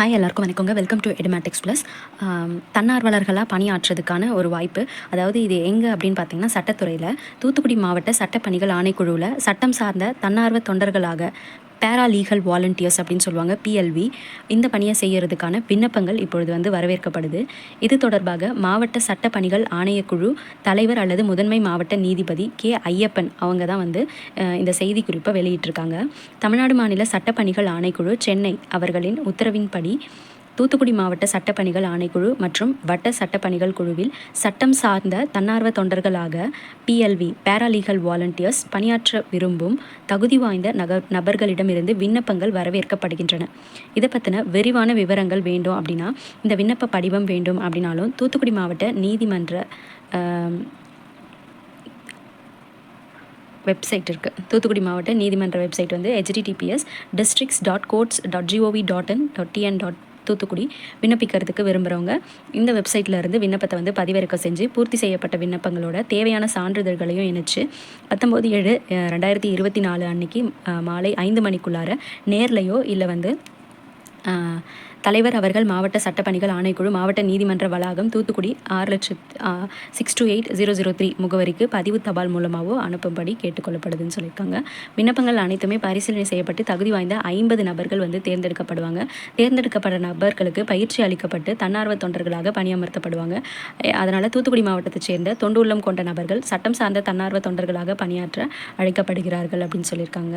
Hi எல்லாருக்கும் வணக்கங்க. Welcome to Edumatics plus தன்னார்வலர்களாக பணியாற்றுறதுக்கான ஒரு வாய்ப்பு. அதாவது இது எங்கே அப்படின்னு பார்த்தீங்கன்னா சட்டத்துறையில். தூத்துக்குடி மாவட்ட சட்டப்பணிகள் ஆணைக்குழுவில் சட்டம் சார்ந்த தன்னார்வ தொண்டர்களாக பேரா லீகல் வாலண்டியர்ஸ் அப்படின்னு சொல்லுவாங்க பிஎல்வி இந்த பணியை செய்யறதுக்கான விண்ணப்பங்கள் இப்பொழுது வந்து வரவேற்கப்படுது. இது தொடர்பாக மாவட்ட சட்டப்பணிகள் ஆணையக்குழு தலைவர் அல்லது முதன்மை மாவட்ட நீதிபதி கே ஐயப்பன் அவங்க தான் வந்து இந்த செய்தி குறிப்பை வெளியிட்டிருக்காங்க. தமிழ்நாடு மாநில சட்டப்பணிகள் ஆணைக்குழு சென்னை அவர்களின் உத்தரவின்படி தூத்துக்குடி மாவட்ட சட்டப்பணிகள் ஆணைக்குழு மற்றும் வட்ட சட்டப்பணிகள் குழுவில் சட்டம் சார்ந்த தன்னார்வ தொண்டர்களாக பிஎல்வி பேராலீகல் வாலண்டியர்ஸ் பணியாற்ற விரும்பும் தகுதி வாய்ந்த நகர் நபர்களிடமிருந்து விண்ணப்பங்கள் வரவேற்கப்படுகின்றன. இதை பற்றின விரிவான விவரங்கள் வேண்டும் அப்படின்னா இந்த விண்ணப்ப படிவம் வேண்டும் அப்படின்னாலும் தூத்துக்குடி மாவட்ட நீதிமன்ற வெப்சைட் இருக்குது தூத்துக்குடி மாவட்ட நீதிமன்ற வெப்சைட் வந்து HTTPS districts dot courts dot GOV dot in dot TN dot Thoothukudi விண்ணப்பிக்கிறதுக்கு விரும்புகிறவங்க இந்த வெப்சைட்லேருந்து இருந்து விண்ணப்பத்தை வந்து பதிவிறக்க செஞ்சு பூர்த்தி செய்யப்பட்ட விண்ணப்பங்களோட தேவையான சான்றிதழ்களையும் இணைச்சு பத்தொம்போது ஏழு ரெண்டாயிரத்தி இருபத்தி நாலு அன்னைக்கு மாலை ஐந்து மணிக்குள்ளார நேர்லையோ இல்லை வந்து தலைவர் அவர்கள் மாவட்ட சட்டப்பணிகள் ஆணைக்குழு மாவட்ட நீதிமன்ற வளாகம் தூத்துக்குடி ஆறு லட்சத்து six two eight zero zero three முகவரிக்கு பதிவு தபால் மூலமாகவோ அனுப்பும்படி கேட்டுக்கொள்ளப்படுதுன்னு சொல்லியிருக்காங்க. விண்ணப்பங்கள் அனைத்துமே பரிசீலனை செய்யப்பட்டு தகுதி வாய்ந்த ஐம்பது நபர்கள் வந்து தேர்ந்தெடுக்கப்படுவாங்க. தேர்ந்தெடுக்கப்பட்ட நபர்களுக்கு பயிற்சி அளிக்கப்பட்டு தன்னார்வ தொண்டர்களாக பணியமர்த்தப்படுவாங்க. அதனால் தூத்துக்குடி மாவட்டத்தைச் சேர்ந்த தொண்டு உள்ளம் கொண்ட நபர்கள் சட்டம் சார்ந்த தன்னார்வ தொண்டர்களாக பணியாற்ற அழைக்கப்படுகிறார்கள் அப்படின்னு சொல்லியிருக்காங்க.